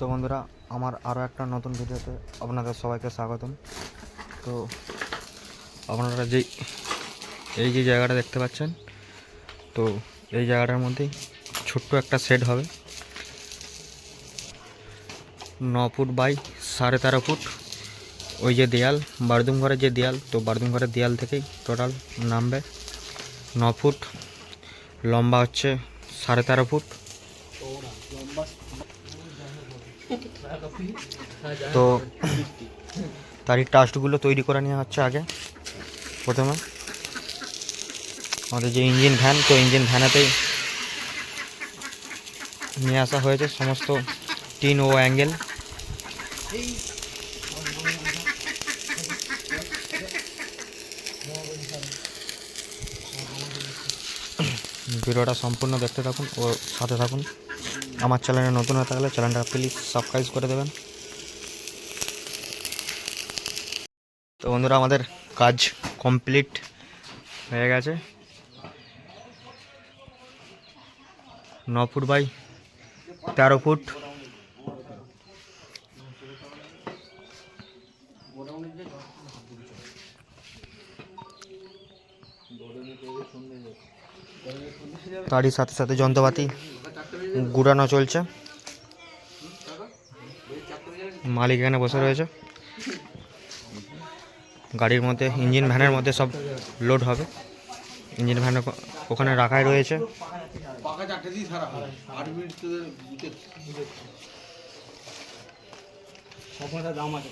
তো বন্ধুরা, আমার আরও একটা নতুন ভিডিওতে আপনাদের সবাইকে স্বাগতম। তো আপনারা যেই এই যে জায়গাটা দেখতে পাচ্ছেন, তো এই জায়গাটার মধ্যেই ছোট্ট একটা শেড হবে। ন ফুট বাই সাড়ে তেরো ফুট ওই যে দেয়াল, বারদুম ঘরের যে দেয়াল, তো বারদুম ঘরের দেয়াল থেকেই টোটাল নামবে। ন ফুট লম্বা হচ্ছে সাড়ে তেরো ফুট। তো তারই টাস্টগুলো তৈরি করে নেওয়া হচ্ছে আগে, প্রথমে। আমাদের যে ইঞ্জিন ভ্যান, তো ইঞ্জিন ভ্যানেতেই নিয়ে আসা হয়েছে সমস্ত টিন ও অ্যাঙ্গেল। ভিডিওটা সম্পূর্ণ দেখতে থাকুন ও সাথে থাকুন। আমার চ্যানেলে নতুন হয়ে থাকলে চ্যানেলটা প্লিজ সাবস্ক্রাইব করে দেবেন। তো বন্ধুরা, আমাদের কাজ কমপ্লিট হয়ে গেছে। ন ফুট বাই তেরো ফুট। তারই সাথে সাথে যন্ত্রপাতি গুড়ানো চলছে। মালিক এখানে বসে রয়েছে। গাড়ির মধ্যে, ইঞ্জিন ভ্যানের মধ্যে সব লোড হবে। ইঞ্জিন ভ্যান ওখানে রাখাই রয়েছে। দাম আছে